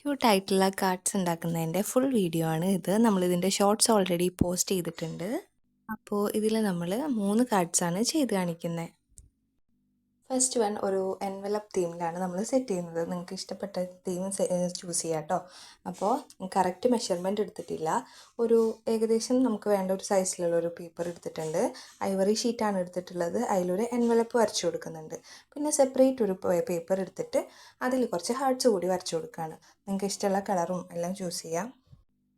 ക്യൂട്ടായിട്ടുള്ള cards ഉണ്ടാക്കുന്നതിന്റെ full video ആണ് ഇത്. നമ്മളിതിന്റെ ഷോർട്സ് ഓൾറെഡി പോസ്റ്റ് ചെയ്തിട്ടുണ്ട്. അപ്പോൾ ഇതിൽ നമ്മൾ മൂന്ന് കാർഡ്സാണ് ചെയ്ത് കാണിക്കുന്നത് ഫസ്റ്റ് വൺ ഒരു എൻവലപ്പ് തീമിലാണ് നമ്മൾ സെറ്റ് ചെയ്യുന്നത്. നിങ്ങൾക്ക് ഇഷ്ടപ്പെട്ട തീം ചൂസ് ചെയ്യാം കേട്ടോ അപ്പോൾ കറക്റ്റ് മെഷർമെന്റ് എടുത്തിട്ടില്ല. ഒരു ഏകദേശം നമുക്ക് വേണ്ട ഒരു സൈസിലുള്ള ഒരു പേപ്പർ എടുത്തിട്ടുണ്ട്. ഐവറി ഷീറ്റാണ് എടുത്തിട്ടുള്ളത്. അതിലൊരു എൻവലപ്പ് വരച്ചു കൊടുക്കുന്നുണ്ട്. പിന്നെ സെപ്പറേറ്റ് ഒരു പേപ്പർ എടുത്തിട്ട് അതിൽ കുറച്ച് ഹാർട്സ് കൂടി വരച്ചു കൊടുക്കുകയാണ് നിങ്ങൾക്ക് ഇഷ്ടമുള്ള കളറും എല്ലാം ചൂസ് ചെയ്യാം.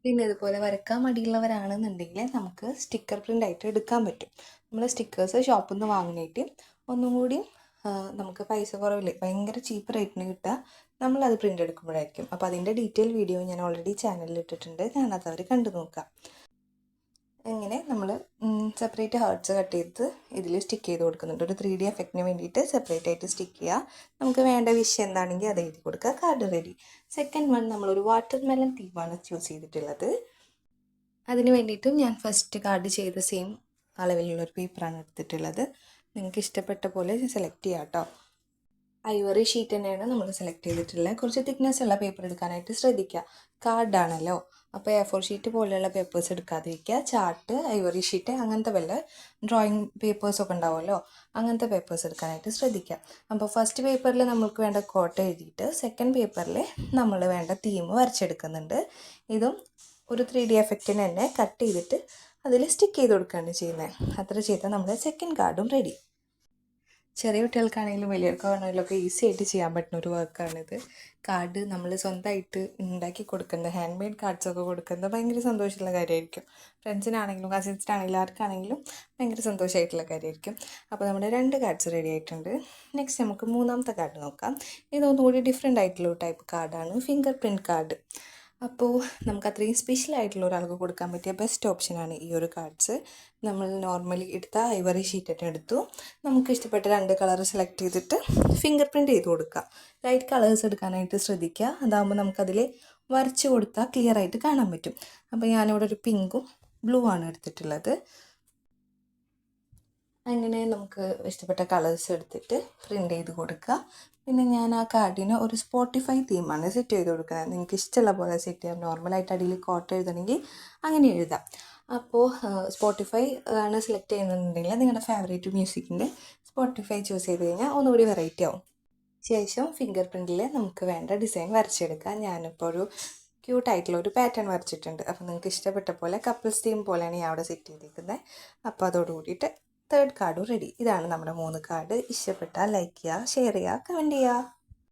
പിന്നെ ഇതുപോലെ വരക്കാൻ മടിയുള്ളവരാണെന്നുണ്ടെങ്കിൽ നമുക്ക് സ്റ്റിക്കർ പ്രിന്റ് ആയിട്ട് എടുക്കാൻ പറ്റും. നമ്മൾ സ്റ്റിക്കേഴ്സ് ഷോപ്പിൽ നിന്ന് വാങ്ങിയിട്ട് ഒന്നും കൂടി നമുക്ക് പൈസ കുറവിൽ ഭയങ്കര ചീപ്പ് റേറ്റിന് കിട്ടുക. നമ്മളത് പ്രിന്റ് എടുക്കുമ്പോഴായിരിക്കും. അപ്പോൾ അതിന്റെ ഡീറ്റെയിൽ വീഡിയോ ഞാൻ ഓൾറെഡി ചാനലിൽ ഇട്ടിട്ടുണ്ട്. കാണാത്തവർ കണ്ടു നോക്കാം. എങ്ങനെ നമ്മൾ സെപ്പറേറ്റ് ഹേർട്സ് കട്ട് ചെയ്ത് ഇതിൽ സ്റ്റിക്ക് ചെയ്ത് കൊടുക്കുന്നുണ്ട്. ഒരു ത്രീ ഡി എഫക്റ്റിന് വേണ്ടിയിട്ട് സെപ്പറേറ്റ് ആയിട്ട് സ്റ്റിക്ക് ചെയ്യുക. നമുക്ക് വേണ്ട വിഷയം എന്താണെങ്കിൽ അത് എഴുതി കൊടുക്കുക. കാർഡ് റെഡി സെക്കൻഡ് വൺ നമ്മളൊരു വാട്ടർ മെലൺ തീമാണ് ചൂസ് ചെയ്തിട്ടുള്ളത്. അതിന് വേണ്ടിയിട്ടും ഞാൻ ഫസ്റ്റ് കാർഡ് ചെയ്ത സെയിം അളവിലുള്ള ഒരു പേപ്പറാണ് എടുത്തിട്ടുള്ളത്. നിങ്ങൾക്ക് ഇഷ്ടപ്പെട്ട പോലെ സെലക്ട് ചെയ്യാം കേട്ടോ. ഐവറി ഷീറ്റ് തന്നെയാണ് നമ്മൾ സെലക്ട് ചെയ്തിട്ടുള്ളത്. കുറച്ച് തിക്നെസ് ഉള്ള പേപ്പർ എടുക്കാനായിട്ട് ശ്രദ്ധിക്കുക. കാർഡാണല്ലോ അപ്പോൾ എ ഫോർ ഷീറ്റ് പോലെയുള്ള പേപ്പേഴ്സ് എടുക്കാതിരിക്കുക. ചാർട്ട് ഐവറി ഷീറ്റ് അങ്ങനത്തെ വല്ല ഡ്രോയിങ് പേപ്പേഴ്സൊക്കെ ഉണ്ടാവുമല്ലോ. അങ്ങനത്തെ പേപ്പേഴ്സ് എടുക്കാനായിട്ട് ശ്രദ്ധിക്കുക. അപ്പോൾ ഫസ്റ്റ് പേപ്പറിൽ നമ്മൾക്ക് വേണ്ട കോട്ട എഴുതിയിട്ട് സെക്കൻഡ് പേപ്പറിൽ നമ്മൾ വേണ്ട തീം വരച്ചെടുക്കുന്നുണ്ട്. ഇതും ഒരു ത്രീ ഡി എഫക്റ്റിന് തന്നെ കട്ട് ചെയ്തിട്ട് അതിൽ സ്റ്റിക്ക് ചെയ്ത് കൊടുക്കുകയാണ് ചെയ്യുന്നത്. അത്ര ചെയ്താൽ നമ്മുടെ സെക്കൻഡ് കാർഡും റെഡി ചെറിയ കുട്ടികൾക്കാണെങ്കിലും വലിയവർക്കാണെങ്കിലും ഒക്കെ ഈസി ആയിട്ട് ചെയ്യാൻ പറ്റുന്ന ഒരു വർക്കാണിത് കാർഡ് നമ്മൾ സ്വന്തമായിട്ട് ഉണ്ടാക്കി കൊടുക്കുന്നത് ഹാൻഡ് മെയ്ഡ് കാർഡ്സൊക്കെ കൊടുക്കുന്നത് ഭയങ്കര സന്തോഷമുള്ള കാര്യമായിരിക്കും. ഫ്രണ്ട്സിനാണെങ്കിലും കസിൻസിനാണെങ്കിലും ആർക്കാണെങ്കിലും ഭയങ്കര സന്തോഷമായിട്ടുള്ള കാര്യമായിരിക്കും. അപ്പോൾ നമ്മുടെ രണ്ട് കാർഡ്സ് റെഡി ആയിട്ടുണ്ട്. നെക്സ്റ്റ് നമുക്ക് മൂന്നാമത്തെ കാർഡ് നോക്കാം. ഇതൊന്നുകൂടി ഡിഫറെന്റ് ആയിട്ടുള്ള ടൈപ്പ് കാർഡാണ് ഫിംഗർ പ്രിന്റ് കാർഡ് അപ്പോൾ നമുക്ക് അത്രയും സ്പെഷ്യൽ ആയിട്ടുള്ള ഒരാൾക്ക് കൊടുക്കാൻ പറ്റിയ ബെസ്റ്റ് ഓപ്ഷനാണ് ഈ ഒരു കാർഡ്സ് നമ്മൾ നോർമലി എടുത്ത ഐവറി ഷീറ്റ് തന്നെ എടുത്തു. നമുക്ക് ഇഷ്ടപ്പെട്ട രണ്ട് കളർ സെലക്ട് ചെയ്തിട്ട് ഫിംഗർ പ്രിന്റ് ചെയ്ത് കൊടുക്കുക ലൈറ്റ് കളേഴ്സ് എടുക്കാനായിട്ട് ശ്രദ്ധിക്കുക. അതാകുമ്പോൾ നമുക്കതിൽ വരച്ച് കൊടുത്താൽ ക്ലിയർ ആയിട്ട് കാണാൻ പറ്റും. അപ്പോൾ ഞാനിവിടെ ഒരു പിങ്കും ബ്ലൂ ആണ് എടുത്തിട്ടുള്ളത്. അങ്ങനെ നമുക്ക് ഇഷ്ടപ്പെട്ട കളേഴ്സ് എടുത്തിട്ട് പ്രിന്റ് ചെയ്ത് കൊടുക്കുക. പിന്നെ ഞാൻ ആ കാർഡിന് ഒരു സ്പോട്ടിഫൈ തീമാണ് സെറ്റ് ചെയ്ത് കൊടുക്കുന്നത്. നിങ്ങൾക്ക് ഇഷ്ടമുള്ള പോലെ സെറ്റ് ചെയ്യാം. നോർമലായിട്ട് അടിയിൽ കോട്ട എഴുതണമെങ്കിൽ അങ്ങനെ എഴുതാം. അപ്പോൾ സ്പോട്ടിഫൈ ആണ് സെലക്ട് ചെയ്യുന്നുണ്ടെങ്കിൽ നിങ്ങളുടെ ഫേവറേറ്റ് മ്യൂസിക്കിന്റെ സ്പോട്ടിഫൈ ചൂസ് ചെയ്ത് കഴിഞ്ഞാൽ ഒന്നുകൂടി വെറൈറ്റി ആവും. ശേഷം ഫിംഗർ പ്രിന്റിൽ നമുക്ക് വേണ്ട ഡിസൈൻ വരച്ചെടുക്കാം. ഞാനിപ്പോൾ ഒരു ക്യൂട്ടായിട്ടുള്ള ഒരു പാറ്റേൺ വരച്ചിട്ടുണ്ട്. അപ്പോൾ നിങ്ങൾക്ക് ഇഷ്ടപ്പെട്ട പോലെ കപ്പിൾസ് തീം പോലെയാണ് ഞാൻ അവിടെ സെറ്റ് ചെയ്തിരിക്കുന്നത് അപ്പോൾ അതോട് കൂടിയിട്ട് തേർഡ് കാർഡും റെഡി ഇതാണ് നമ്മുടെ മൂന്ന് കാർഡ് ഇഷ്ടപ്പെട്ടാൽ ലൈക്ക് ചെയ്യുക ഷെയർ ചെയ്യുക കമന്റ് ചെയ്യുക.